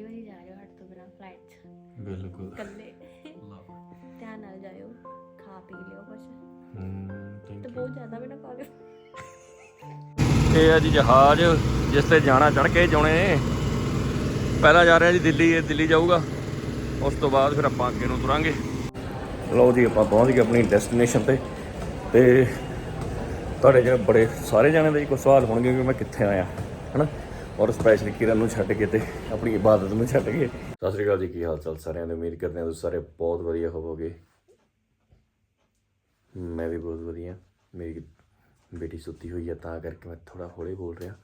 ਪਹਿਲੀ ਵਾਰੀ ਜਾ ਰਹੇ ਹੋ ਹੱਟ ਤੋਂ ਬਿਨਾ ਫਲਾਈਟ 'ਚ। ਬਿਲਕੁਲ। ਇਕੱਲੇ। ਧਿਆਨ ਨਾਲ ਜਾਇਓ। ਖਾ ਪੀ ਲਿਓ ਕੁਛ। ਹੂੰ ਤੇ ਬਹੁਤ ਜ਼ਿਆਦਾ ਵੀ ਨਾ ਖਾ ਲਿਓ ਇਹ ਆ ਜੀ ਜਹਾਜ਼ ਜਿਸ ਤੇ ਜਾਣਾ ਚੜ ਕੇ ਜਾਣੇ। ਪਹਿਲਾਂ ਜਾ ਰਿਹਾ ਜੀ ਦਿੱਲੀ ਇਹ ਦਿੱਲੀ ਜਾਊਗਾ। ਉਸ ਤੋਂ ਬਾਅਦ ਫਿਰ ਆਪਾਂ ਅੱਗੇ ਨੂੰ ਤੁਰਾਂਗੇ। ਲਓ ਜੀ ਆਪਾਂ ਪਹੁੰਚ ਗਏ ਆਪਣੀ ਡੈਸਟੀਨੇਸ਼ਨ ਤੇ। ਤੇ ਤੁਹਾਡੇ ਜਿਹੜੇ ਬੜੇ ਸਾਰੇ ਜਾਣੇ ਦੇ ਕੋਈ ਸਵਾਲ ਹੋਣਗੇ ਕਿ ਮੈਂ ਕਿੱਥੇ ਆਇਆ ਹਨਾ? ਔਰ ਸਪੈਸ਼ਲੀ ਕਿਰਨ ਨੂੰ ਛੱਡ ਕੇ ਤੇ ਆਪਣੀ ਇਬਾਦਤ ਨੂੰ ਛੱਡ ਕੇ। ਸਤਿ ਸ੍ਰੀ ਅਕਾਲ ਜੀ, ਕੀ ਹਾਲ ਚਾਲ ਸਾਰਿਆਂ ਦੀ? ਉਮੀਦ ਕਰਦੇ ਹਾਂ ਤੁਸੀਂ ਸਾਰੇ ਬਹੁਤ ਵਧੀਆ ਹੋਵੋਗੇ। ਮੈਂ ਵੀ ਬਹੁਤ ਵਧੀਆ। ਮੇਰੀ ਬੇਟੀ ਸੁੱਤੀ ਹੋਈ ਹੈ ਤਾਂ ਕਰਕੇ ਮੈਂ ਥੋੜਾ ਹੌਲੀ ਬੋਲ ਰਿਹਾ।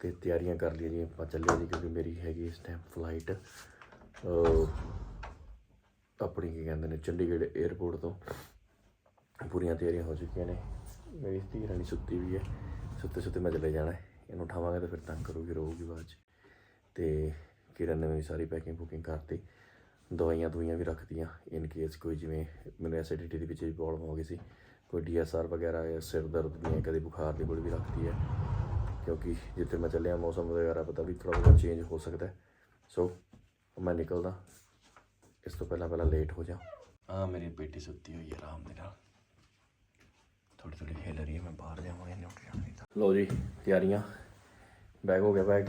ਤੇ ਤਿਆਰੀਆਂ ਕਰ ਲਈਆਂ ਜੀ ਆਪਾਂ ਚੱਲੇ ਜੀ, ਕਿਉਂਕਿ ਮੇਰੀ ਹੈਗੀ ਇਸ ਟਾਈਮ ਫਲਾਈਟ ਆਪਣੀ ਕੀ ਕਹਿੰਦੇ ਨੇ, ਚੰਡੀਗੜ੍ਹ 에ਅਰਪੋਰਟ ਤੋਂ ਪੂਰੀਆਂ ਤਿਆਰੀਆਂ ਹੋ ਚੁੱਕੀਆਂ ਨੇ। ਮੇਰੀ ਧੀ ਰਾਣੀ ਸੁੱਤੀ ਵੀ ਹੈ। ਸੁੱਤੇ ਸੁੱਤੇ ਮੈਂ ਚਲੇ ਜਾਣਾ ਹੈ। ਇਹਨੂੰ ਉਠਾਵਾਂਗੇ ਤਾਂ ਫਿਰ ਤੰਗ ਕਰੂਗੀ, ਰੋਊਗੀ ਬਾਅਦ 'ਚ। ਤੇ ਕਿਰਨ ਨੇ ਮੇਰੀ ਸਾਰੀ ਪੈਕਿੰਗ ਬੁਕਿੰਗ ਕਰਤੀ। ਦਵਾਈਆਂ ਦਵਾਈਆਂ ਵੀ ਰੱਖਤੀਆਂ ਇਨ ਕੇਸ ਕੋਈ ਜਿਵੇਂ ਮੈਨੂੰ ਐਸਿਡਿਟੀ ਦੇ ਵਿੱਚ ਵੀ ਪ੍ਰੋਬਲਮ ਹੋ ਗਈ ਸੀ। ਕੋਈ ਡੀਐਸਆਰ ਵਗੈਰਾ ਜਾਂ ਸਿਰ ਦਰਦ ਦੀਆਂ ਕਦੇ ਬੁਖਾਰ ਦੀ ਗੋਲੀ ਵੀ ਰੱਖਤੀ ਹੈ। ਕਿਉਂਕਿ ਜਿੱਥੇ ਮੈਂ ਚੱਲਿਆ, ਮੌਸਮ ਵਗੈਰਾ ਪਤਾ ਵੀ ਥੋੜਾ ਬਹੁਤ ਚੇਂਜ ਹੋ ਸਕਦਾ ਸੋ ਮੈਂ ਨਿਕਲਦਾ। ਇਸ ਤੋਂ ਪਹਿਲਾਂ ਪਹਿਲਾਂ ਲੇਟ ਹੋ ਜਾ। ਆ ਮੇਰੀ ਬੇਟੀ ਸੁੱਤੀ ਹੋਈ ਹੈ ਆਰਾਮ ਦੇ ਨਾਲ। ਥੋੜੀ ਥੋੜੀ ਹਿਲ ਰਹੀ ਹੈ, ਮੈਂ ਬਾਹਰ ਜਾਵਾਂ ਇਹਨੇ ਉੱਠ ਜਾਣਾ ਨਹੀਂ ਤਾਂ ਲੋ ਜੀ ਤਿਆਰੀਆਂ। ਬੈਗ ਹੋ ਗਿਆ ਬੈਗ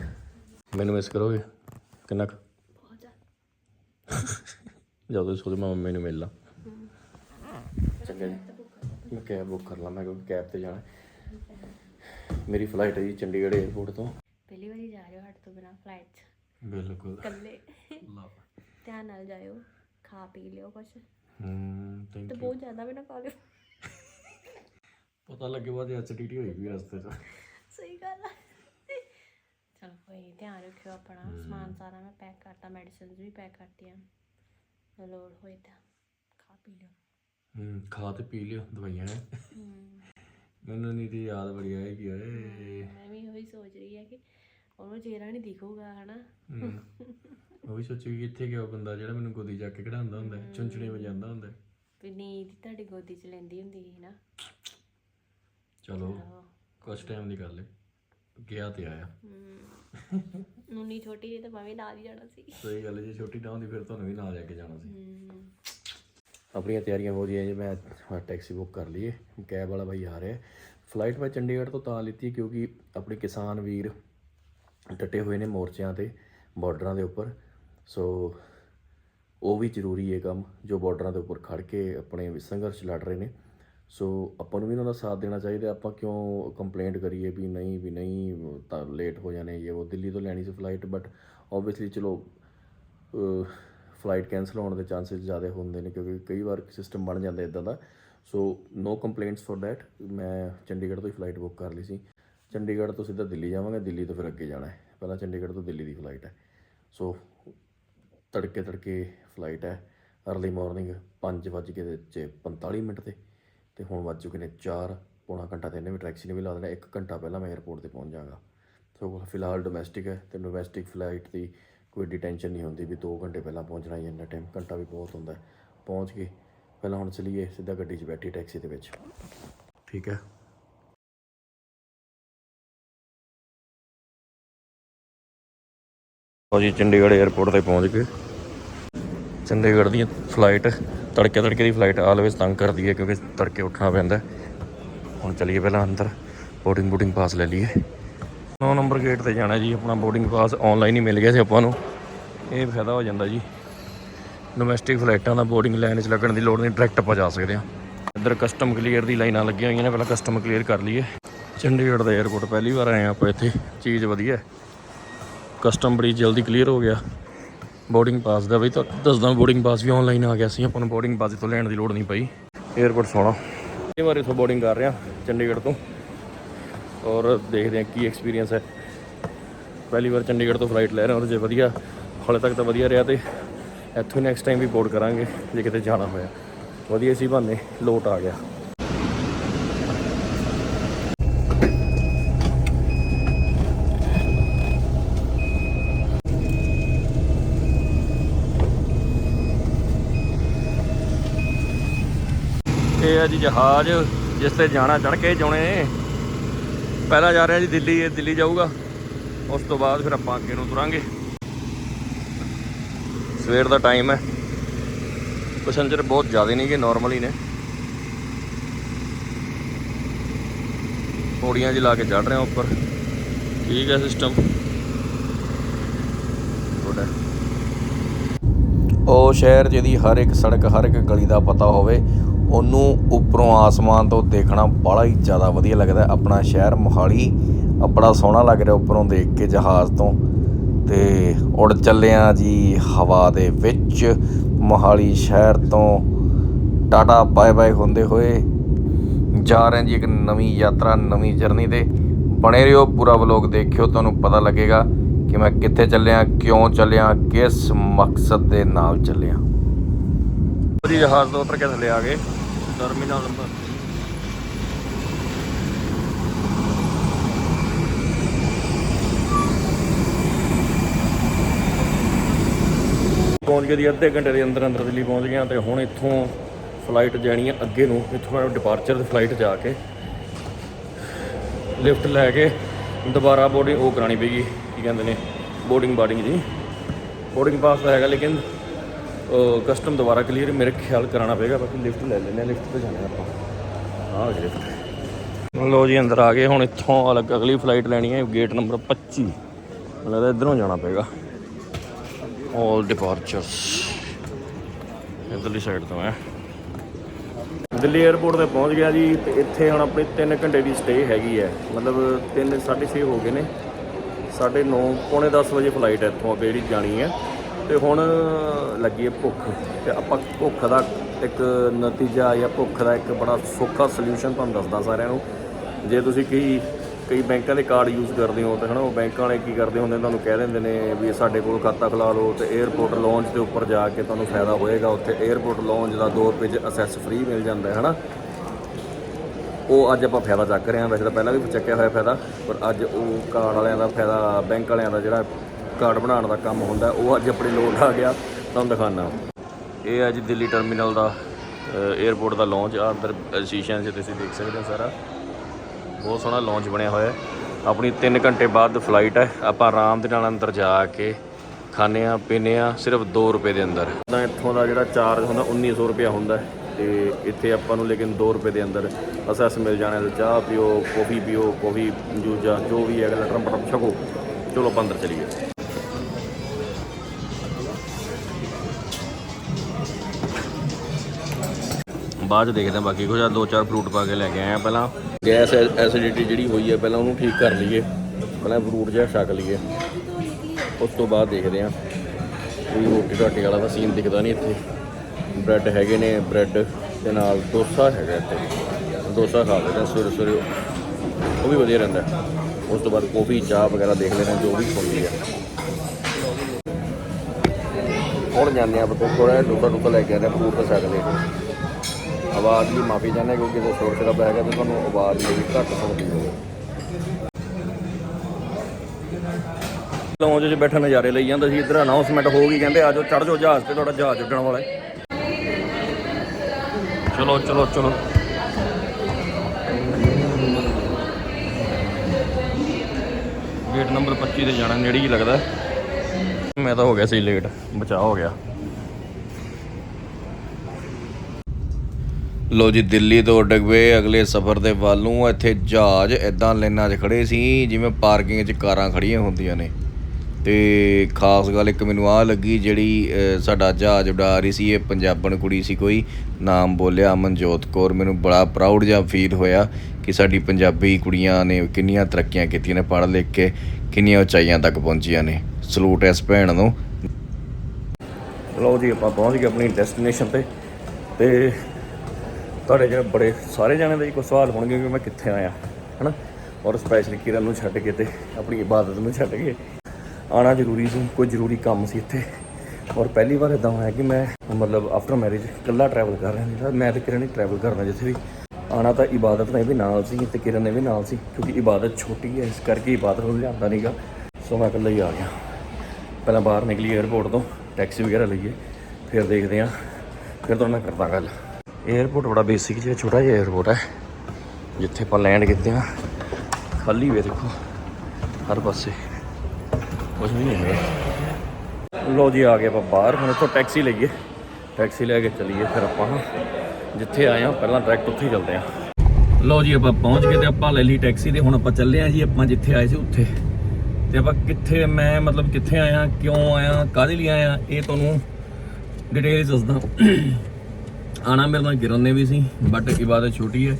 ਮੈਨੂੰ ਮਿਸ ਕਰੋਗੇ? ਕਿੰਨਾ ਕੁ? ਬਹੁਤ ਜ਼ਿਆਦਾ। ਜਦੋਂ ਸੋਚ ਮੈਂ ਮੰਮੀ ਨੂੰ ਮਿਲ ਲਾਂ। ਚੰਗਾ ਜੀ। ਮੈਂ ਕੈਬ ਬੁੱਕ ਕਰ ਲਾਂ ਮੈਂ ਕਿਉਂਕਿ ਕੈਬ ਤੇ ਜਾਣਾ। ਮੇਰੀ ਫਲਾਈਟ ਹੈ ਜੀ ਚੰਡੀਗੜ੍ਹ 에ਅਰਪੋਰਟ ਤੋਂ। ਪਹਿਲੀ ਵਾਰੀ ਜਾ ਰਹੇ ਹੋ ਹੱਟ ਤੋਂ ਬਿਨਾ ਫਲਾਈਟ 'ਚ। ਬਿਲਕੁਲ। ਇਕੱਲੇ। ਧਿਆਨ ਨਾਲ ਜਾਇਓ। ਖਾ ਪੀ ਲਿਓ ਕੁਛ। ਹੂੰ ਤੇ ਥੈਂਕ ਯੂ ਬਹੁਤ ਜ਼ਿਆਦਾ ਵੀ ਨਾ ਖਾ ਲਿਓ। ਪਤਾ ਲੱਗੇ ਬਾਅਦ ਐਸਿਡਿਟੀ ਹੋਈ ਵੀ ਰਸਤੇ 'ਚ। ਸਹੀ ਗੱਲ ਆ। ਚਲ ਕੋਈ ਨੀ, ਧਿਆਨ ਰੱਖਿਓ ਆਪਣਾ। ਸਮਾਨ ਸਾਰਾ ਮੈਂ ਪੈਕ ਕਰਤਾ ਮੈਡੀਸਿਨਸ ਵੀ ਪੈਕ ਕਰਤੀਆਂ। ਜੇ ਲੋੜ ਹੋਏ ਤਾਂ ਖਾ ਪੀ ਲਿਓ। ਹੂੰ ਖਾ ਤੇ ਪੀ ਲਿਓ ਦਵਾਈਆਂ ਨੇ। ਹਮ, ਮੈਨੂੰ ਨਹੀਂ ਦੀ ਯਾਦ ਬੜੀ ਆਏਗੀ ਓਏ ਮੈਂ ਵੀ ਉਹੀ ਸੋਚ ਰਹੀ ਹਾਂ ਕਿ ਉਹਨੂੰ ਚਿਹਰਾ ਨਹੀਂ ਦਿਖੂਗਾ ਹਨਾ। ਹੂੰ। ਉਹ ਵੀ ਸੋਚੀ ਕਿ ਇੱਥੇ ਗਿਆ ਉਹ ਬੰਦਾ ਜਿਹੜਾ ਮੈਨੂੰ ਗੋਦੀ ਚੱਕ ਕੇ ਖੜਾਉਂਦਾ ਹੁੰਦਾ ਹੈ, ਚੁੰਚਣੇ ਵਜਾਉਂਦਾ ਹੁੰਦਾ। ਹੈ। ਵੀ ਨੀਂਦ ਤੁਹਾਡੀ ਗੋਦੀ 'ਚ ਲੈਂਦੀ ਹੁੰਦੀ ਸੀ ਨਾ। ਚਲੋ ਕੁਛ ਟਾਈਮ ਦੀ ਗੱਲ ਹੈ ਗਿਆ ਤੇ ਆਇਆ। ਨੂਨੀ ਛੋਟੀ ਜਿਹੀ ਤਾਂ ਮੈਂ ਵੀ ਨਾਲ ਹੀ ਜਾਣਾ ਸੀ। ਸਹੀ ਗੱਲ ਹੈ ਜੇ ਛੋਟੀ ਨਾ ਹੁੰਦੀ ਫਿਰ ਤੁਹਾਨੂੰ ਵੀ ਨਾਲ ਲੈ ਕੇ ਜਾਣਾ ਸੀ। ਹਮ, ਆਪਣੀਆਂ ਤਿਆਰੀਆਂ ਹੋ ਗਈਆਂ ਜੀ ਮੈਂ ਟੈਕਸੀ ਬੁੱਕ ਕਰ ਲਈ ਹੈ ਕੈਬ ਵਾਲਾ ਭਾਈ ਆ ਰਿਹਾ ਫਲਾਈਟ ਮੈਂ ਚੰਡੀਗੜ੍ਹ ਤੋਂ ਤਾਂ ਲਿੱਤੀ ਕਿਉਂਕਿ ਆਪਣੇ ਕਿਸਾਨ ਵੀਰ ਡਟੇ ਹੋਏ ਨੇ ਮੋਰਚਿਆਂ ਤੇ ਬਾਰਡਰਾਂ ਦੇ ਉੱਪਰ। ਸੋ ਉਹ ਵੀ ਜ਼ਰੂਰੀ ਹੈ ਕੰਮ ਜੋ ਬਾਰਡਰਾਂ ਦੇ ਉੱਪਰ ਖੜ ਕੇ ਆਪਣੇ ਸੰਘਰਸ਼ ਲੜ ਰਹੇ ਨੇ। ਸੋ ਆਪਾਂ ਨੂੰ ਵੀ ਉਹਨਾਂ ਦਾ ਸਾਥ ਦੇਣਾ ਚਾਹੀਦਾ, ਆਪਾਂ ਕਿਉਂ ਕੰਪਲੇਂਟ ਕਰੀਏ ਵੀ ਨਹੀਂ ਵੀ ਨਹੀਂ, ਤਾਂ ਲੇਟ ਹੋ ਜਾਣੇ, ਜੇ ਉਹ ਦਿੱਲੀ ਤੋਂ ਲੈਣੀ ਸੀ ਫਲਾਈਟ ਬਟ ਆਬਵੀਅਸਲੀ ਚਲੋ ਫਲਾਈਟ ਕੈਨਸਲ ਹੋਣ ਦੇ ਚਾਂਸਸ ਜ਼ਿਆਦਾ ਹੁੰਦੇ ਨੇ, ਕਿਉਂਕਿ ਕਈ ਵਾਰ ਸਿਸਟਮ ਬਣ ਜਾਂਦਾ ਇਦਾਂ ਦਾ। So no complaints for that ਮੈਂ ਚੰਡੀਗੜ੍ਹ ਤੋਂ ਹੀ ਫਲਾਈਟ ਬੁੱਕ ਕਰ ਲਈ ਸੀ। ਚੰਡੀਗੜ੍ਹ ਤੋਂ ਸਿੱਧਾ ਦਿੱਲੀ ਜਾਵਾਂਗੇ, ਦਿੱਲੀ ਤੋਂ ਫਿਰ ਅੱਗੇ ਜਾਣਾ ਹੈ। ਪਹਿਲਾਂ ਚੰਡੀਗੜ੍ਹ ਤੋਂ ਦਿੱਲੀ ਦੀ ਫਲਾਈਟ ਹੈ। ਸੋ ਤੜਕੇ ਤੜਕੇ ਫਲਾਈਟ ਹੈ। अर्ਲੀ ਮਾਰਨਿੰਗ 5 ਵਜੇ ਦੇ 45 ਮਿੰਟ ਤੇ। ਤੇ ਹੁਣ ਵੱਜ ਚੁੱਕੇ ਨੇ 4 ਪੌਣਾ ਘੰਟਾ ਤੇ ਇਹਨੇ ਵੀ ਟੈਕਸੀ ਨੇ ਵੀ ਲਾ ਦੇਣਾ 1 ਘੰਟਾ ਪਹਿਲਾਂ ਮੈਂ 에ਅਰਪੋਰਟ ਤੇ ਪਹੁੰਚ ਜਾਵਾਂਗਾ। ਸੋ ਫਿਲਹਾਲ ਡੋਮੈਸਟਿਕ ਹੈ ਤੇ ਡੋਮੈਸਟਿਕ ਫਲਾਈਟ ਦੀ ਕੋਈ ਡਿਟੈਂਸ਼ਨ ਨਹੀਂ ਹੁੰਦੀ ਵੀ 2 ਘੰਟੇ ਪਹਿਲਾਂ ਪਹੁੰਚਣਾ ਹੀ ਇੰਨਾ ਟਾਈਮ ਘੰਟਾ ਵੀ ਬਹੁਤ ਹੁੰਦਾ ਪਹੁੰਚ ਗਏ ਪਹਿਲਾਂ ਹੁਣ ਚਲੀਏ, ਸਿੱਧਾ ਗੱਡੀ 'ਚ ਬੈਠੀ ਟੈਕਸੀ ਦੇ ਵਿੱਚ। ਠੀਕ ਹੈ। ਜੀ, ਚੰਡੀਗੜ੍ਹ 에ਅਰਪੋਰਟ ਤੇ ਪਹੁੰਚ ਗਏ। ਚੰਡੀਗੜ੍ਹ ਦੀ ਫਲਾਈਟ ਤੜਕੇ ਤੜਕੇ ਦੀ ਫਲਾਈਟ ਆਲਵੇਸ ਤੰਗ ਕਰਦੀ ਹੈ ਕਿਉਂਕਿ ਤੜਕੇ ਉੱਠਣਾ ਪੈਂਦਾ। ਹੁਣ ਚਲੀਏ ਪਹਿਲਾਂ ਅੰਦਰ ਬੋਰਡਿੰਗ ਬੋਰਡਿੰਗ ਪਾਸ ਲੈ ਲਈਏ। 9 ਨੰਬਰ ਗੇਟ ਤੇ ਜਾਣਾ ਜੀ, ਆਪਣਾ ਬੋਰਡਿੰਗ ਪਾਸ ਆਨਲਾਈਨ ਹੀ ਮਿਲ ਗਿਆ ਸੀ ਆਪਾਂ ਨੂੰ। ਇਹ ਫਾਇਦਾ ਹੋ ਜਾਂਦਾ ਜੀ। ਡੋਮੈਸਟਿਕ ਫਲਾਈਟਾਂ ਦਾ ਬੋਰਡਿੰਗ ਲਾਈਨ 'ਚ ਲੱਗਣ ਦੀ ਲੋੜ ਨਹੀਂ ਡਾਇਰੈਕਟ ਆਪਾਂ ਜਾ ਸਕਦੇ ਹਾਂ। ਇੱਧਰ ਕਸਟਮ ਕਲੀਅਰ ਦੀ ਲਾਈਨਾਂ ਲੱਗੀਆਂ ਹੋਈਆਂ ਨੇ, ਪਹਿਲਾਂ ਕਸਟਮ ਕਲੀਅਰ ਕਰ ਲਈਏ। ਚੰਡੀਗੜ੍ਹ ਦਾ 에ਅਰਪੋਰਟ ਪਹਿਲੀ ਵਾਰ ਆਏ ਹਾਂ ਆਪਾਂ ਇੱਥੇ, ਚੀਜ਼ ਵਧੀਆ। ਕਸਟਮ ਬੜੀ ਜਲਦੀ ਕਲੀਅਰ ਹੋ ਗਿਆ। ਬੋਰਡਿੰਗ ਪਾਸ ਦਾ ਬਈ, ਤੁਹਾਨੂੰ ਦੱਸਦਾ ਬੋਰਡਿੰਗ ਪਾਸ ਵੀ ਆਨਲਾਈਨ ਆ ਗਿਆ ਸੀ, ਆਪਾਂ ਨੂੰ ਬੋਰਡਿੰਗ ਪਾਸ ਤੋਂ ਲੈਣ ਦੀ ਲੋੜ ਨਹੀਂ ਪਈ। 에ਅਰਪੋਰਟ ਸੋਹਣਾ ਇਹ ਵਾਰ ਇਥੋਂ ਬੋਰਡਿੰਗ ਕਰ ਰਿਹਾ, ਚੰਡੀਗੜ੍ਹ ਤੋਂ। ਔਰ ਦੇਖਦੇ ਹਾਂ ਕੀ ਐਕਸਪੀਰੀਅੰਸ ਹੈ। ਪਹਿਲੀ ਵਾਰ ਚੰਡੀਗੜ੍ਹ ਤੋਂ ਫਲਾਈਟ ਲੈ ਰਹੇ ਹਾਂ ਔਰ ਜੇ ਵਧੀਆ, ਹਾਲੇ ਤੱਕ ਤਾਂ ਵਧੀਆ ਰਿਹਾ ਤੇ ਇੱਥੋਂ ਨੈਕਸਟ ਟਾਈਮ ਵੀ ਬੋਰਡ ਕਰਾਂਗੇ, ਜੇ ਕਿਤੇ ਜਾਣਾ ਹੋਇਆ। ਵਧੀਆ ਸੀ ਬੰਨੇ ਲੋਟ ਆ ਗਿਆ। ਇਹ ਜੀ ਜਹਾਜ਼, ਜਿਸ ਤੇ ਜਾਣਾ ਚੜ ਕੇ ਜਾਣੇ। ਪਹਿਲਾਂ ਜਾ ਰਿਹਾ ਜੀ ਦਿੱਲੀ, ਇਹ ਦਿੱਲੀ ਜਾਊਗਾ। ਉਸ ਤੋਂ ਬਾਅਦ ਫਿਰ ਆਪਾਂ ਅੱਗੇ ਨੂੰ ਤੁਰਾਂਗੇ। ਸਵੇਰ ਦਾ ਟਾਈਮ ਹੈ। ਪੈਸੇਂਜਰ ਬਹੁਤ ਜ਼ਿਆਦਾ ਨਹੀਂ ਕਿ ਨਾਰਮਲ ਹੀ ਨੇ। ਪੌੜੀਆਂ 'ਚ ਲਾ ਕੇ ਚੜ ਰਹੇ ਹਾਂ ਉੱਪਰ। ਠੀਕ ਹੈ ਸਿਸਟਮ ਗੁੱਡ ਉਹ ਸ਼ਹਿਰ ਜਿਹਦੀ ਹਰ ਇੱਕ ਸੜਕ, ਹਰ ਇੱਕ ਗਲੀ ਦਾ ਪਤਾ ਹੋਵੇ ਉਹਨੂੰ ਉੱਪਰੋਂ ਆਸਮਾਨ ਤੋਂ ਦੇਖਣਾ ਬੜਾ ਹੀ ਜ਼ਿਆਦਾ ਵਧੀਆ ਲੱਗਦਾ ਆਪਣਾ ਸ਼ਹਿਰ ਮੋਹਾਲੀ ਬੜਾ ਸੋਹਣਾ ਲੱਗ ਰਿਹਾ ਉੱਪਰੋਂ ਦੇਖ ਕੇ ਜਹਾਜ਼ ਤੋਂ। ਤੇ ਉੜ ਚੱਲਿਆ ਜੀ ਹਵਾ ਦੇ ਵਿੱਚ। ਮੋਹਾਲੀ ਸ਼ਹਿਰ ਤੋਂ ਟਾਟਾ ਬਾਏ ਬਾਏ ਹੁੰਦੇ ਹੋਏ ਜਾ ਰਹੇ ਜੀ ਇੱਕ ਨਵੀਂ ਯਾਤਰਾ, ਨਵੀਂ ਜਰਨੀ ਤੇ। ਬਣੇ ਰਹੋ ਪੂਰਾ ਵਲੋਗ, ਦੇਖਿਓ ਤੁਹਾਨੂੰ ਪਤਾ ਲੱਗੇਗਾ ਕਿ ਮੈਂ ਕਿੱਥੇ ਚੱਲਿਆ ਕਿਉਂ ਚੱਲਿਆ ਕਿਸ ਮਕਸਦ ਦੇ ਨਾਲ ਚੱਲਿਆ ਜੀ ਜਹਾਜ਼ ਤੋਂ ਉਤਰ ਕੇ ਥੱਲੇ ਆ ਗਏ। ਟਰਮੀਨਲ ਨੰਬਰ ਪਹੁੰਚ ਗਏ ਜੀ, ਅੱਧੇ ਘੰਟੇ ਦੇ ਅੰਦਰ ਅੰਦਰ ਦਿੱਲੀ ਪਹੁੰਚ ਗਏ ਹਾਂ ਤੇ ਹੁਣ ਇੱਥੋਂ ਫਲਾਈਟ ਜਾਣੀ ਹੈ ਅੱਗੇ ਨੂੰ, ਇੱਥੋਂ ਮੈਂ ਡਿਪਾਰਚਰ ਦੀ ਫਲਾਈਟ ਜਾ ਕੇ ਲਿਫਟ ਲੈ ਕੇ ਦੁਬਾਰਾ ਬੋਰਡਿੰਗ ਉਹ ਕਰਾਣੀ ਪਏਗੀ ਕੀ ਕਹਿੰਦੇ ਨੇ ਬੋਰਡਿੰਗ ਬਾਰਡਿੰਗ ਜੀ। ਬੋਰਡਿੰਗ ਪਾਸ ਤਾਂ ਹੈਗਾ ਲੇਕਿਨ ਕਸਟਮ ਦੁਬਾਰਾ ਕਲੀਅਰ ਮੇਰੇ ਖਿਆਲ ਕਰਾਉਣਾ ਪਏਗਾ, ਬਾਕੀ ਲਿਫਟ ਲੈ ਲੈਂਦੇ ਹਾਂ ਲਿਫਟ ਤੇ ਜਾਣਾ ਆਪਾਂ। ਆਹ ਲਿਫਟ ਲੋ ਜੀ, ਅੰਦਰ ਆ ਗਏ, ਹੁਣ ਇੱਥੋਂ ਅਲੱਗ ਅਗਲੀ ਫਲਾਈਟ ਲੈਣੀ ਹੈ ਗੇਟ ਨੰਬਰ 25 ਮੈਨੂੰ ਲੱਗਦਾ ਇਧਰੋਂ ਜਾਣਾ ਪਏਗਾ। ਆਲ ਡਿਪਾਰਚਰਸ ਇਧਰਲੀ ਸਾਈਡ ਤੋਂ ਹੈ। ਦਿੱਲੀ 에ਅਰਪੋਰਟ ਤੇ ਪਹੁੰਚ ਗਿਆ ਜੀ, ਤੇ ਇੱਥੇ ਹੁਣ ਆਪਣੀ 3 ਘੰਟੇ ਦੀ ਸਟੇ ਹੈਗੀ ਹੈ। ਮਤਲਬ 3 6:30 ਹੋ ਗਏ ਨੇ। 9:30 ਪੌਣੇ 10 ਵਜੇ ਫਲਾਈਟ ਹੈ ਇੱਥੋਂ, ਆਪੇ ਜਿਹੜੀ ਜਾਣੀ ਹੈ। ਤੇ ਹੁਣ ਲੱਗੀ ਹੈ ਭੁੱਖ ਤੇ ਆਪਾਂ ਭੁੱਖ ਦਾ ਇੱਕ ਨਤੀਜਾ ਜਾਂ ਭੁੱਖ ਦਾ ਇੱਕ ਬੜਾ ਸੌਖਾ ਸੋਲੂਸ਼ਨ ਤੁਹਾਨੂੰ ਦੱਸਦਾ ਸਾਰਿਆਂ ਨੂੰ। ਜੇ ਤੁਸੀਂ ਕਈ ਕਈ ਬੈਂਕਾਂ ਦੇ ਕਾਰਡ ਯੂਜ਼ ਕਰਦੇ ਹੋ ਤਾਂ ਹਨਾ, ਉਹ ਬੈਂਕਾਂ ਵਾਲੇ ਕੀ ਕਰਦੇ ਹੁੰਦੇ ਨੇ, ਤੁਹਾਨੂੰ ਕਹਿ ਦਿੰਦੇ ਨੇ ਵੀ ਸਾਡੇ ਕੋਲ ਖਾਤਾ ਖੁਲਾ ਲਓ ਤੇ 에ਅਰਪੋਰਟ ਲੌਂਜ ਦੇ ਉੱਪਰ ਜਾ ਕੇ ਤੁਹਾਨੂੰ ਫਾਇਦਾ ਹੋਏਗਾ। ਉੱਥੇ 에ਅਰਪੋਰਟ ਲੌਂਜ ਦਾ 2 ਰੁਪਏ 'ਚ ਅਸੈਸ ਫ੍ਰੀ ਮਿਲ ਜਾਂਦਾ ਹੈ, ਹਨਾ। ਉਹ ਅੱਜ ਆਪਾਂ ਫਾਇਦਾ ਚੱਕ ਰਹੇ ਹਾਂ। ਵੈਸੇ ਤਾਂ ਪਹਿਲਾਂ ਵੀ ਚੱਕਿਆ ਹੋਇਆ ਫਾਇਦਾ, ਪਰ ਅੱਜ ਉਹ ਕਾਰਡ ਵਾਲਿਆਂ ਦਾ ਫਾਇਦਾ, ਬੈਂਕ ਵਾਲਿਆਂ ਦਾ ਜਿਹੜਾ ਕਾਰਡ ਬਣਾਉਣ ਦਾ ਕੰਮ ਹੁੰਦਾ, ਉਹ ਅੱਜ ਆਪਣੀ ਲੋਡ ਆ ਗਿਆ, ਤੁਹਾਨੂੰ ਦਿਖਾਣਾ ਇਹ ਅੱਜ ਦਿੱਲੀ ਟਰਮੀਨਲ ਦਾ 에ਅਰਪੋਰਟ ਦਾ ਲੌਂਚ ਆ ਅੰਦਰ ਸ਼ੀਸ਼ਿਆਂ 'ਚ ਤੁਸੀਂ ਦੇਖ ਸਕਦੇ ਹੋ ਸਾਰਾ। ਬਹੁਤ ਸੋਹਣਾ ਲਾਂਚ ਬਣਿਆ ਹੋਇਆ ਆਪਣੀ 3 ਘੰਟੇ ਬਾਅਦ ਫਲਾਈਟ ਹੈ। ਆਪਾਂ ਆਰਾਮ ਦੇ ਨਾਲ ਅੰਦਰ ਜਾ ਕੇ ਖਾਣੇ ਆ ਪੀਨੇ ਆ ਸਿਰਫ 2 ਰੁਪਏ ਦੇ ਅੰਦਰ। ਤਾਂ ਇੱਥੋਂ ਦਾ ਜਿਹੜਾ ਚਾਰਜ ਹੁੰਦਾ 1900 ਰੁਪਏ ਹੁੰਦਾ ਹੈ। ਤੇ ਇੱਥੇ ਆਪਾਂ ਨੂੰ ਲੇਕਿਨ 2 ਰੁਪਏ ਦੇ ਅੰਦਰ ਅਸੈਸ ਮਿਲ ਜਾਣਾ ਤੇ ਚਾਹ ਪੀਓ ਕੌਫੀ ਪੀਓ ਕੌਫੀ ਜੂਜਾ ਜੋ ਵੀ ਹੈਗਾ ਲਟਰਮ ਪਟਮ ਛਕੋ। ਚਲੋ ਆਪਾਂ ਅੰਦਰ ਚਲੀਏ। ਬਾਅਦ 'ਚ ਦੇਖਦੇ ਹਾਂ, ਬਾਕੀ ਕੁਝ ਆ ਦੋ ਚਾਰ ਫਰੂਟ ਪਾ ਕੇ ਲੈ ਕੇ ਆਏ ਆ ਪਹਿਲਾਂ। ਗੈਸ ਐਸਿਡਿਟੀ ਜਿਹੜੀ ਹੋਈ ਹੈ ਪਹਿਲਾਂ ਉਹਨੂੰ ਠੀਕ ਕਰ ਲਈਏ। ਪਹਿਲਾਂ ਫਰੂਟ ਜਿਹਾ ਛਕ ਲਈਏ। ਉਸ ਤੋਂ ਬਾਅਦ ਦੇਖਦੇ ਹਾਂ। ਕੋਈ ਰੋਟੀ ਰਾਟੀ ਵਾਲਾ ਤਾਂ ਸੀਨ ਦਿਖਦਾ ਨਹੀਂ ਇੱਥੇ। ਬ੍ਰੈਡ ਹੈਗੇ ਨੇ ਬ੍ਰੈਡ ਤੇ ਨਾਲ ਡੋਸਾ ਹੈਗਾ ਇੱਥੇ। ਡੋਸਾ ਖਾ ਲੈਂਦੇ ਸਵੇਰੇ ਸਵੇਰੇ। ਉਹ ਵੀ ਵਧੀਆ ਰਹਿੰਦਾ। ਉਸ ਤੋਂ ਬਾਅਦ ਕੌਫੀ ਚਾਹ ਵਗੈਰਾ ਦੇਖ ਲੈਣਾ ਜੋ ਵੀ ਹੁੰਦੀ ਹੈ ਹੁਣ ਜਾਂਦੇ ਆ ਬਤੋ ਥੋੜਾ ਡੋਸਾ ਡੋਸਾ ਲੈ ਕੇ ਆਉਂਦੇ ਹਾਂ ਫਰੂਟ ਤਾਂ ਛਕ ਆਵਾਜ਼ ਲਈ ਮਾਫੀ ਚਾਹੁੰਦੇ ਕਿਉਂਕਿ ਜੇ ਸ਼ੋਰ ਸ਼ਰਾਬਾ ਹੈਗਾ ਤਾਂ ਤੁਹਾਨੂੰ ਆਵਾਜ਼ ਮੇਰੀ ਘੱਟ ਸੁਣਦੀ ਹੋਵੇ ਲੌਂਜ 'ਚ ਬੈਠਾ ਨਜ਼ਾਰੇ ਲਈ ਜਾਂਦਾ ਸੀ, ਇੱਧਰ ਅਨਾਉਂਸਮੈਂਟ ਹੋ ਗਈ, ਕਹਿੰਦੇ ਆਜੋ ਚੜ ਜਾਓ ਜਹਾਜ਼ ਤੇ, ਤੁਹਾਡਾ ਜਹਾਜ਼ ਉੱਡਣ ਵਾਲਾ ਹੈ। ਚਲੋ ਚਲੋ ਚਲੋ। ਗੇਟ ਨੰਬਰ 25 ਤੇ ਜਾਣਾ, ਨੇੜੇ ਹੀ ਲੱਗਦਾ। ਮੈਂ ਤਾਂ ਹੋ ਗਿਆ ਸੀ ਲੇਟ ਬਚਾ ਹੋ ਗਿਆ। ਲੋ ਜੀ, ਦਿੱਲੀ ਤੋਂ ਉੱਡ ਗਏ ਅਗਲੇ ਸਫ਼ਰ ਦੇ ਵੱਲ ਨੂੰ। ਇੱਥੇ ਜਹਾਜ਼ ਇਦਾਂ ਲਾਈਨਾਂ 'ਚ ਖੜੇ ਸੀ, ਜਿਵੇਂ ਪਾਰਕਿੰਗ 'ਚ ਕਾਰਾਂ ਖੜੀਆਂ ਹੁੰਦੀਆਂ ਨੇ। ਤੇ ਖਾਸ ਗੱਲ ਇੱਕ ਮੈਨੂੰ ਆ ਲੱਗੀ, ਜਿਹੜੀ ਸਾਡਾ ਜਹਾਜ਼ ਉਡਾ ਰਹੀ ਸੀ, ਇਹ ਪੰਜਾਬਣ ਕੁੜੀ ਸੀ ਕੋਈ। ਨਾਮ ਬੋਲਿਆ ਅਮਨਜੋਤ ਕੌਰ। ਮੈਨੂੰ ਬੜਾ ਪ੍ਰਾਊਡ ਜਿਹਾ ਫੀਲ ਹੋਇਆ ਕਿ ਸਾਡੀ ਪੰਜਾਬੀ ਕੁੜੀਆਂ ਨੇ ਕਿੰਨੀਆਂ ਤਰੱਕੀਆਂ ਕੀਤੀਆਂ ਨੇ ਪੜ੍ਹ ਲਿਖ ਕੇ ਕਿੰਨੀਆਂ ਉਚਾਈਆਂ ਤੱਕ ਪਹੁੰਚੀਆਂ ਨੇ। ਸਲੂਟ ਇਸ ਭੈਣ ਨੂੰ। ਲਓ ਜੀ, ਆਪਾਂ ਪਹੁੰਚ ਗਏ ਆਪਣੀ ਡੈਸਟੀਨੇਸ਼ਨ ਤੇ। ਤੇ ਤੁਹਾਡੇ ਜਿਹੜੇ ਬੜੇ ਸਾਰੇ ਜਾਣੇ ਦਾ ਹੀ ਕੋਈ ਸਵਾਲ ਹੋਣਗੇ ਕਿ ਮੈਂ ਕਿੱਥੇ ਆਇਆ, ਹਨਾ? ਔਰ ਸਪੈਸ਼ਲੀ ਕਿਰਨ ਨੂੰ ਛੱਡ ਕੇ ਤੇ ਆਪਣੀ ਇਬਾਦਤ ਨੂੰ ਛੱਡ ਕੇ ਆਣਾ ਜ਼ਰੂਰੀ ਸੀ, ਕੋਈ ਜ਼ਰੂਰੀ ਕੰਮ ਸੀ ਇੱਥੇ। ਔਰ ਪਹਿਲੀ ਵਾਰ ਇਦਾਂ ਹੋਇਆ ਕਿ ਮੈਂ, ਮਤਲਬ ਆਫਟਰ ਮੈਰਿਜ ਇਕੱਲਾ ਟਰੈਵਲ ਕਰ ਰਿਹਾ ਸੀ ਮੈਂ ਤੇ ਕਿਰਨ ਹੀ ਟਰੈਵਲ ਕਰਨਾ ਜਿੱਥੇ ਵੀ। ਆਣਾ ਤਾਂ ਇਬਾਦਤ ਨੇ ਵੀ ਨਾਲ ਸੀ ਤੇ ਕਿਰਨ ਨੇ ਵੀ ਨਾਲ ਸੀ, ਕਿਉਂਕਿ ਇਬਾਦਤ ਛੋਟੀ ਹੈ, ਇਸ ਕਰਕੇ ਇਬਾਦਤ ਨੂੰ ਲਿਆਂਦਾ ਨਹੀਂਗਾ ਸੋ ਮੈਂ ਇਕੱਲਾ ਹੀ ਆ ਗਿਆ। ਪਹਿਲਾਂ ਬਾਹਰ ਨਿਕਲੀ 에ਅਰਪੋਰਟ ਤੋਂ ਟੈਕਸੀ ਵਗੈਰਾ ਲਈਏ, ਫਿਰ ਦੇਖਦੇ ਹਾਂ, ਫਿਰ ਤੁਹਾਨੂੰ ਮੈਂ ਕਰਦਾ ਗੱਲ। 에ਅਰਪੋਰਟ ਬੜਾ ਬੇਸਿਕ ਜਿਹਾ ਛੋਟਾ ਜਿਹਾ 에ਅਰਪੋਰਟ ਹੈ। ਜਿੱਥੇ ਆਪਾਂ ਲੈਂਡ ਕੀਤੇ ਆ। ਖਾਲੀ ਵੇ ਦੇਖੋ, ਹਰ ਪਾਸੇ। ਕੁਝ ਵੀ ਨਹੀਂ ਹੈ ਲੋ ਜੀ, ਆ ਗਏ ਆਪਾਂ ਬਾਹਰ। ਹੁਣ ਇੱਥੋਂ ਟੈਕਸੀ ਲਈਏ। ਟੈਕਸੀ ਲੈ ਕੇ ਚਲੀਏ ਫਿਰ ਆਪਾਂ। ਜਿੱਥੇ ਆਏ ਆ, ਪਹਿਲਾਂ ਡਾਇਰੈਕਟ ਉੱਥੇ ਹੀ ਚੱਲਦੇ ਆ। ਲੋ ਜੀ, ਆਪਾਂ ਪਹੁੰਚ ਗਏ ਤੇ ਆਪਾਂ ਲੈ ਲਈ ਟੈਕਸੀ ਤੇ। ਹੁਣ ਆਪਾਂ ਚੱਲੇ ਆ ਜੀ, ਆਪਾਂ ਜਿੱਥੇ ਆਏ ਸੀ ਉੱਥੇ। ਤੇ ਆਪਾਂ ਕਿੱਥੇ, ਮੈਂ ਮਤਲਬ ਕਿੱਥੇ ਆਇਆ, ਕਿਉਂ ਆਇਆ, ਕਾਹਦੇ ਲਈ ਆਇਆ, ਇਹ ਤੁਹਾਨੂੰ ਡਿਟੇਲ ਦੱਸਦਾ। ਆਣਾ ਮੇਰੇ ਨਾਲ ਗਿਰਨ ਨੇ ਵੀ ਸੀ ਬਟ ਇਬਾਦਤ ਛੋਟੀ ਹੈ।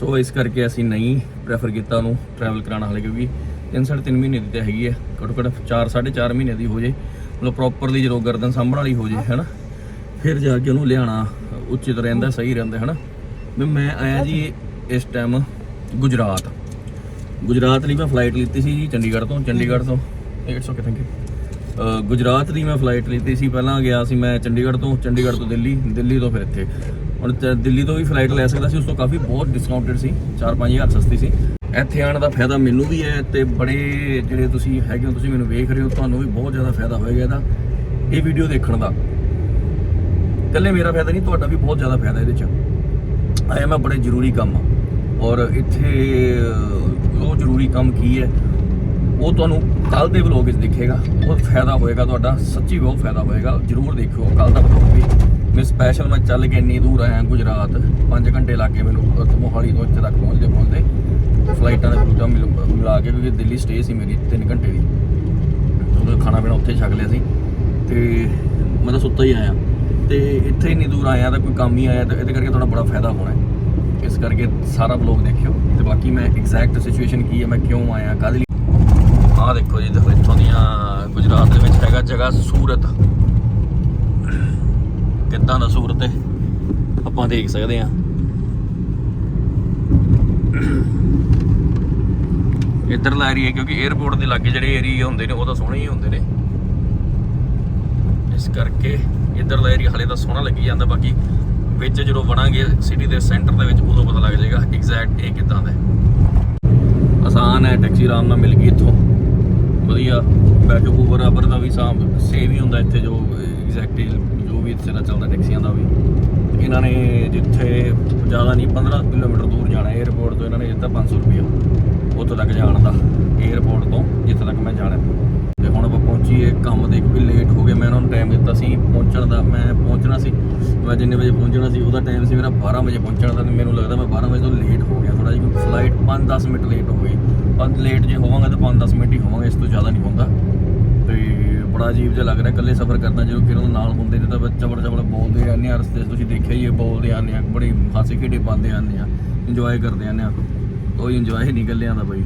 ਸੋ ਇਸ ਕਰਕੇ ਅਸੀਂ ਨਹੀਂ ਪ੍ਰੈਫਰ ਕੀਤਾ ਉਹਨੂੰ ਟਰੈਵਲ ਕਰਾਉਣ ਹਾਲੇ, ਕਿਉਂਕਿ 3.5 ਮਹੀਨੇ ਦੀ ਤਾਂ ਹੈਗੀ ਹੈ। ਘੱਟੋ ਘੱਟ 4 4.5 ਮਹੀਨੇ ਦੀ ਹੋ ਜੇ। ਮਤਲਬ ਪ੍ਰੋਪਰਲੀ ਜਦੋਂ ਗਰਦਨ ਸਾਂਭਣ ਵਾਲੀ ਹੋ ਜੇ, ਹੈਨਾ? ਫਿਰ ਜਾ ਕੇ ਉਹਨੂੰ ਲਿਆਣਾ ਉਚਿਤ ਰਹਿੰਦਾ, ਸਹੀ ਰਹਿੰਦਾ, ਹੈਨਾ? ਵੀ ਮੈਂ ਆਇਆ ਜੀ ਇਸ ਟਾਈਮ ਗੁਜਰਾਤ। ਗੁਜਰਾਤ ਲਈ ਮੈਂ ਫਲਾਈਟ ਲਿੱਤੀ ਸੀ ਜੀ ਚੰਡੀਗੜ੍ਹ ਤੋਂ ਚੰਡੀਗੜ੍ਹ ਤੋਂ। It's okay thank you Gujarat ਦੀ ਮੈਂ ਫਲਾਈਟ ਲਿੱਤੀ ਸੀ, ਪਹਿਲਾਂ ਗਿਆ ਸੀ ਮੈਂ ਚੰਡੀਗੜ੍ਹ ਤੋਂ ਚੰਡੀਗੜ੍ਹ ਤੋਂ ਦਿੱਲੀ ਦਿੱਲੀ ਤੋਂ ਫਿਰ ਇੱਥੇ। ਹੁਣ ਤੇ ਦਿੱਲੀ ਤੋਂ ਵੀ ਫਲਾਈਟ ਲੈ ਸਕਦਾ ਸੀ, ਉਸ ਤੋਂ ਕਾਫੀ ਬਹੁਤ ਡਿਸਕਾਊਂਟਡ ਸੀ 4-5000 ਸਸਤੀ ਸੀ। ਇੱਥੇ ਆਉਣ ਦਾ ਫਾਇਦਾ ਮੈਨੂੰ ਵੀ ਹੈ ਤੇ ਬੜੇ ਜਿਹੜੇ ਤੁਸੀਂ ਹੈਗੇ ਹੋ, ਤੁਸੀਂ ਮੈਨੂੰ ਵੇਖ ਰਹੇ ਹੋ, ਤੁਹਾਨੂੰ ਵੀ ਬਹੁਤ ਜ਼ਿਆਦਾ ਫਾਇਦਾ ਹੋਏਗਾ ਇਹਦਾ, ਇਹ ਵੀਡੀਓ ਦੇਖਣ ਦਾ। ਇਕੱਲੇ ਮੇਰਾ ਫਾਇਦਾ ਨਹੀਂ, ਤੁਹਾਡਾ ਵੀ ਬਹੁਤ ਜ਼ਿਆਦਾ ਫਾਇਦਾ ਇਹਦੇ 'ਚ। ਆਇਆ ਮੈਂ ਬੜੇ ਜ਼ਰੂਰੀ ਕੰਮ। ਔਰ ਇੱਥੇ ਉਹ ਜ਼ਰੂਰੀ ਕੰਮ ਕੀ ਹੈ? ਉਹ ਤੁਹਾਨੂੰ ਕੱਲ ਦੇ ਵਲੋਗ ਵਿੱਚ ਦਿਖੇਗਾ। ਬਹੁਤ ਫਾਇਦਾ ਹੋਏਗਾ ਤੁਹਾਡਾ, ਸੱਚੀ ਬਹੁਤ ਫਾਇਦਾ ਹੋਏਗਾ। ਜਰੂਰ ਦੇਖਿਓ ਕੱਲ ਦਾ ਵਲੋਗ ਵੀ। ਮੈਂ ਸਪੈਸ਼ਲ ਮੈਂ ਚੱਲ ਕੇ ਇੰਨੀ ਦੂਰ ਆਇਆ ਗੁਜਰਾਤ 5 ਘੰਟੇ ਲੱਗੇ ਮੈਨੂੰ ਮੋਹਾਲੀ ਤੋਂ ਇੱਥੇ ਤੱਕ ਪਹੁੰਚਦੇ ਪਹੁੰਚਦੇ। ਫਲਾਈਟਾਂ ਦੇ ਰੂਟਾਂ ਮਿਲ, ਮਿਲਾ ਕੇ, ਕਿਉਂਕਿ ਦਿੱਲੀ ਸਟੇ ਸੀ ਮੇਰੀ 3 ਘੰਟੇ ਦੀ। ਉਹਦਾ ਖਾਣਾ ਪੀਣਾ ਉੱਥੇ ਛਕ ਲਿਆ ਸੀ। ਤੇ ਮੈਂ ਤਾਂ ਸੁੱਤਾ ਹੀ ਆਇਆ। ਤੇ ਇੱਥੇ ਇੰਨੀ ਦੂਰ ਆਇਆ ਤਾਂ ਕੋਈ ਕੰਮ ਹੀ ਆਇਆ ਤਾਂ ਇਹਦੇ ਕਰਕੇ ਤੁਹਾਡਾ ਬੜਾ ਫਾਇਦਾ ਹੋਣਾ ਹੈ। ਇਸ ਕਰਕੇ ਸਾਰਾ ਵਲੋਗ ਦੇਖਿਓ। ਤੇ ਬਾਕੀ ਮੈਂ ਐਗਜ਼ੈਕਟ ਸਿਚੁਏਸ਼ਨ ਕੀ ਹੈ, ਮੈਂ ਕਿਉਂ ਆਇਆ ਕਾਹਦੇ ਲਈ ਦੇਖੋ ਜੀ, ਦੇਖੋ ਇੱਥੋਂ ਦੀਆਂ ਗੁਜਰਾਤ ਦੇ ਵਿੱਚ ਹੈਗਾ ਜਗ੍ਹਾ ਸੂਰਤ। ਕਿੱਦਾਂ ਦਾ ਸੂਰਤ ਹੈ? ਆਪਾਂ ਦੇਖ ਸਕਦੇ ਹਾਂ। ਇੱਧਰਲਾ ਏਰੀਆ ਕਿਉਂਕਿ 에어ਪੋਰਟ ਦੇ ਲਾਗੇ ਜਿਹੜੇ ਏਰੀਆ ਹੁੰਦੇ ਨੇ, ਉਹ ਤਾਂ ਸੋਹਣੇ ਹੀ ਹੁੰਦੇ ਨੇ। ਇਸ ਕਰਕੇ ਇੱਧਰਲਾ ਏਰੀਆ ਹਲੇ ਤਾਂ ਸੋਹਣਾ ਲੱਗੀ ਜਾਂਦਾ। ਬਾਕੀ ਵਿੱਚ ਜਦੋਂ ਵੜਾਂਗੇ ਸਿਟੀ ਦੇ ਸੈਂਟਰ ਦੇ ਵਿੱਚ, ਉਦੋਂ ਪਤਾ ਲੱਗ ਜਾਏਗਾ ਐਗਜ਼ੈਕਟ ਇਹ ਕਿੱਦਾਂ ਦਾ ਆਸਾਨ ਹੈ ਟੈਕਸੀ ਆਰਾਮ ਨਾਲ ਮਿਲ ਗਈ ਇੱਥੋਂ। ਵਧੀਆ ਬੈਕਅਪ ਬਰਾਬਰ ਦਾ ਵੀ ਸਾਮ ਸੇਵ ਹੀ ਹੁੰਦਾ ਇੱਥੇ ਜੋ ਐਗਜੈਕਟਲੀ ਜੋ ਵੀ ਇੱਥੇ ਦਾ ਚੱਲਦਾ ਟੈਕਸੀਆਂ ਦਾ ਵੀ। ਇਹਨਾਂ ਨੇ ਜਿੱਥੇ ਜ਼ਿਆਦਾ ਨਹੀਂ 15 ਕਿਲੋਮੀਟਰ ਦੂਰ ਜਾਣਾ 에어ਪੋਰਟ ਤੋਂ ਇਹਨਾਂ ਨੇ ਦਿੱਤਾ 500 ਰੁਪਏ ਉੱਥੋਂ ਤੱਕ ਜਾਣ ਦਾ 에어ਪੋਰਟ ਤੋਂ, ਜਿੱਥੇ ਤੱਕ ਮੈਂ ਜਾਣਾ। ਤੇ ਹੁਣ ਆਪਾਂ ਪਹੁੰਚੀਏ ਕੰਮ ਦੇ ਕਿਉਂਕਿ ਲੇਟ ਹੋ ਗਏ, ਮੈਂ ਉਹਨਾਂ ਨੂੰ ਟਾਈਮ ਦਿੱਤਾ ਸੀ ਪਹੁੰਚਣ ਦਾ, ਮੈਂ ਪਹੁੰਚਣਾ ਸੀ, ਮੈਂ ਜਿੰਨੇ ਵਜੇ ਪਹੁੰਚਣਾ ਸੀ, ਉਹਦਾ ਟਾਈਮ ਸੀ ਮੇਰਾ 12 ਵਜੇ ਪਹੁੰਚਣ ਦਾ ਮੈਨੂੰ ਲੱਗਦਾ ਮੈਂ 12 ਵਜੇ ਤੋਂ ਲੇਟ ਹੋ 5-10 ਮਿੰਟ ਲੇਟ ਹੋ ਗਏ। ਪਰ ਲੇਟ ਜੇ ਹੋਵਾਂਗਾ ਤਾਂ 5-10 ਮਿੰਟ ਹੀ ਹੋਵਾਂਗਾ, ਇਸ ਤੋਂ ਜ਼ਿਆਦਾ ਨਹੀਂ ਹੁੰਦਾ ਤੇ ਬੜਾ ਅਜੀਬ ਜਿਹਾ ਲੱਗ ਰਿਹਾ, ਇਕੱਲੇ ਸਫ਼ਰ ਕਰਨਾ, ਜਦੋਂ ਕਿਰਨ ਨਾਲ ਹੁੰਦੇ ਨੇ ਤਾਂ ਚਬੜ ਚਬੜ ਬੋਲਦੇ ਆਨੇ ਆ, ਰਸਤੇ 'ਚ ਤੁਸੀਂ ਦੇਖਿਆ ਹੀ ਹੈ, ਬੋਲਦੇ ਆਨੇ ਆ, ਬੜੀ ਹਾਸੀ ਖੇਡੇ ਪਾਉਂਦੇ ਆਨੇ ਆ ਇੰਜੋਏ ਕਰਦੇ ਆਨੇ ਆ। ਕੋਈ ਇੰਜੋਏ ਨਹੀਂ ਇਕੱਲਿਆਂ ਦਾ ਬਈ।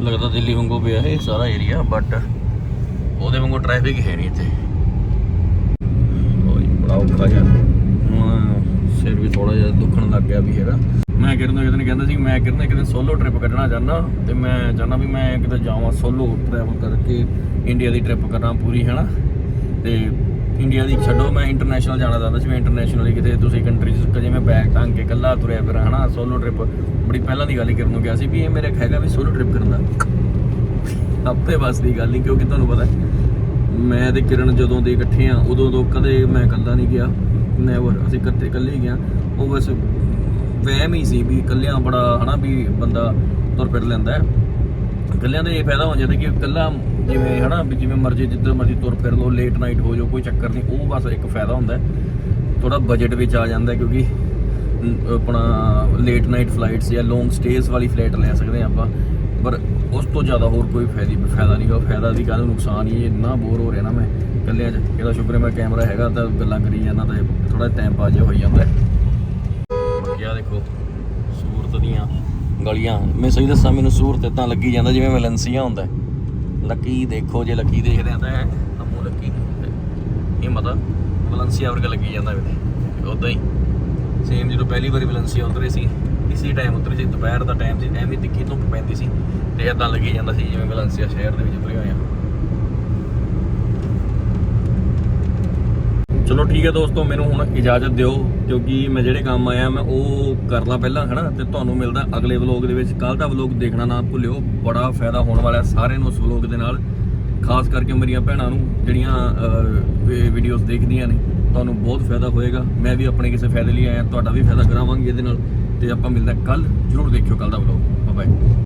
ਲੱਗਦਾ ਦਿੱਲੀ ਵਾਂਗੂ ਪਿਆ ਇਹ ਸਾਰਾ ਏਰੀਆ ਬਟ ਉਹਦੇ ਵਾਂਗੂ ਟ੍ਰੈਫਿਕ ਹੈ ਨਹੀਂ ਇੱਥੇ। ਓਏ, ਬੜਾ ਔਖਾ ਜਿਹਾ। ਸਿਰ ਵੀ ਥੋੜਾ ਜਿਹਾ ਦੁਖਣ ਲੱਗ ਗਿਆ ਵੀ ਹੈਗਾ। ਮੈਂ ਕਿਰਨ ਨੂੰ ਇੱਕ ਦਿਨ ਕਹਿੰਦਾ ਸੀ, ਮੈਂ ਕਿਰਨ ਇੱਕ ਦਿਨ ਸੋਲੋ ਟ੍ਰਿਪ ਕੱਢਣਾ ਚਾਹੁੰਦਾ ਤੇ ਮੈਂ ਚਾਹੁੰਦਾ ਵੀ ਮੈਂ ਕਿਤੇ ਜਾਵਾਂ ਸੋਲੋ ਟਰੈਵਲ ਕਰਕੇ ਇੰਡੀਆ ਦੀ ਟ੍ਰਿਪ ਕਰਾਂ ਪੂਰੀ, ਹੈਨਾ? ਤੇ ਇੰਡੀਆ ਦੀ ਛੱਡੋ, ਮੈਂ ਇੰਟਰਨੈਸ਼ਨਲ ਜਾਣਾ ਚਾਹੁੰਦਾ ਸੀ, ਮੈਂ ਇੰਟਰਨੈਸ਼ਨਲੀ ਕਿਤੇ ਤੁਸੀਂ ਕੰਟਰੀ ਚ ਜਿਵੇਂ ਬੈਗ ਟੰਗ ਕੇ ਇਕੱਲਾ ਤੁਰਿਆ ਫਿਰ, ਹਨਾ? ਸੋਲੋ ਟ੍ਰਿਪ ਬੜੀ ਪਹਿਲਾਂ ਦੀ ਗੱਲ ਹੀ ਕਰਨ ਨੂੰ ਗਿਆ ਸੀ ਵੀ ਇਹ ਮੇਰੇ ਹੈਗਾ ਵੀ ਸੋਲੋ ਟ੍ਰਿਪ ਕਰਨ ਦਾ। ਆਪੇ ਬਸ ਦੀ ਗੱਲ ਨਹੀਂ, ਕਿਉਂਕਿ ਤੁਹਾਨੂੰ ਪਤਾ ਮੈਂ ਤੇ ਕਿਰਨ ਜਦੋਂ ਦੇ ਇਕੱਠੇ ਆ ਉਦੋਂ ਤੋਂ ਕਦੇ ਮੈਂ ਇਕੱਲਾ ਨਹੀਂ ਗਿਆ। ਨੈਵਰ ਅਸੀਂ ਇਕੱਠੇ ਇਕੱਲੇ ਹੀ ਗਿਆ ਉਹ ਬਸ ਵਹਿਮ ਹੀ ਸੀ ਵੀ ਇਕੱਲਿਆਂ ਬੜਾ ਹਨਾ ਵੀ ਬੰਦਾ ਤੁਰ ਫਿਰ ਲੈਂਦਾ ਹੈ। ਇਕੱਲਿਆਂ ਦਾ ਇਹ ਫਾਇਦਾ ਹੋ ਜਾਂਦਾ ਕਿ ਇਕੱਲਾ ਜਿਵੇਂ ਹਨਾ ਵੀ ਜਿਵੇਂ ਮਰਜ਼ੀ ਜਿੱਦਾਂ ਮਰਜ਼ੀ ਤੁਰ ਫਿਰ ਲਓ ਲੇਟ ਨਾਈਟ ਹੋ ਜਾਓ, ਕੋਈ ਚੱਕਰ ਨਹੀਂ। ਉਹ ਬਸ ਇੱਕ ਫਾਇਦਾ ਹੁੰਦਾ ਥੋੜਾ ਬਜਟ ਵਿੱਚ ਆ ਜਾਂਦਾ ਕਿਉਂਕਿ ਆਪਣਾ ਲੇਟ ਨਾਈਟ ਫਲਾਈਟਸ ਜਾਂ ਲੌਂਗ ਸਟੇਸ ਵਾਲੀ ਫਲਾਈਟ ਲੈ ਸਕਦੇ ਹਾਂ ਆਪਾਂ। ਪਰ ਉਸ ਤੋਂ ਜ਼ਿਆਦਾ ਹੋਰ ਕੋਈ ਫਾਇਦੀ ਫਾਇਦਾ ਨਹੀਂ ਗਾ। ਫਾਇਦਾ ਦੀ ਕਾਹਨੂੰ ਨੁਕਸਾਨ ਹੀ ਇੰਨਾ ਬੋਰ ਹੋ ਰਿਹਾ ਨਾ ਮੈਂ। ਇਕੱਲਿਆਂ 'ਚ ਇਹਦਾ ਸ਼ੁਕਰ ਹੈ ਮੈਂ ਕੈਮਰਾ ਹੈਗਾ ਤਾਂ ਗੱਲਾਂ ਕਰੀ ਜਾਂਦਾ ਤਾਂ ਥੋੜਾ ਟਾਈਮ ਪਾਸ ਜਿਹਾ ਹੋਈ ਜਾਂਦਾ ਹੈ। ਬਾਕੀ ਆਹ ਦੇਖੋ, ਸੂਰਤ ਦੀਆਂ ਗਲੀਆਂ। ਮੈਂ ਸਹੀ ਦੱਸਾਂ, ਮੈਨੂੰ ਸੂਰਤ ਇਦਾਂ ਲੱਗੀ ਜਾਂਦਾ ਜਿਵੇਂ ਵੈਲੈਂਸੀਆ ਹੁੰਦਾ ਲੱਕੀ ਦੇਖੋ, ਜੇ ਲੱਕੀ ਦੇਖਦੇ ਆ ਤਾਂ ਇਹ ਅਮੂ ਲੱਕੀ ਇਹ ਮਤਾ ਵੈਲੈਂਸੀਆ ਵਰਗਾ ਲੱਗੀ ਜਾਂਦਾ ਕਿਤੇ ਉਦਾਂ ਹੀ। ਸੇਮ ਜਦੋਂ ਪਹਿਲੀ ਵਾਰੀ ਵੈਲੈਂਸੀਆ ਉਤਰੇ ਸੀ, ਇਸੇ ਟਾਈਮ ਉਤਰੇ ਸੀ, ਦੁਪਹਿਰ ਦਾ ਟਾਈਮ ਸੀ, ਐਵੇਂ ਤਿੱਖੀ ਧੁੱਪ ਪੈਂਦੀ ਸੀ ਤੇ ਇਦਾਂ ਲੱਗੀ ਜਾਂਦਾ ਸੀ ਜਿਵੇਂ ਵੈਲੈਂਸੀਆ ਸ਼ਹਿਰ ਦੇ ਵਿੱਚ ਉਤਰੇ ਹੋਏ ਆ। ਚਲੋ ਠੀਕ ਹੈ ਦੋਸਤੋ, ਮੈਨੂੰ ਹੁਣ ਇਜਾਜ਼ਤ ਦਿਓ, ਕਿਉਂਕਿ ਮੈਂ ਜਿਹੜੇ ਕੰਮ ਆਇਆ, ਮੈਂ ਉਹ ਕਰ ਲਾਂ ਪਹਿਲਾਂ, ਹਨਾ? ਤੇ ਤੁਹਾਨੂੰ ਮਿਲਦਾ ਅਗਲੇ ਵਲੋਗ ਦੇ ਵਿੱਚ। ਕੱਲ ਦਾ ਵਲੋਗ ਦੇਖਣਾ ਨਾ ਭੁੱਲਿਓ, ਬੜਾ ਫਾਇਦਾ ਹੋਣ ਵਾਲਾ ਹੈ ਸਾਰਿਆਂ ਨੂੰ ਉਸ ਵਲੋਗ ਦੇ ਨਾਲ। ਖਾਸ ਕਰਕੇ ਮੇਰੀਆਂ ਭੈਣਾਂ ਨੂੰ, ਜਿਹੜੀਆਂ ਵੀਡੀਓਜ਼ ਦੇਖਦੀਆਂ ਨੇ, ਤੁਹਾਨੂੰ ਬਹੁਤ ਫਾਇਦਾ ਹੋਏਗਾ। ਮੈਂ ਵੀ ਆਪਣੇ ਕਿਸੇ ਫਾਇਦੇ ਲਈ ਆਇਆ, ਤੁਹਾਡਾ ਵੀ ਫਾਇਦਾ ਕਰਾਵਾਂਗੇ ਇਹਦੇ ਨਾਲ। ਤੇ ਆਪਾਂ ਮਿਲਦਾ ਕੱਲ ਜਰੂਰ ਦੇਖਿਓ ਕੱਲ ਦਾ ਵਲੋਗ ਬਾਏ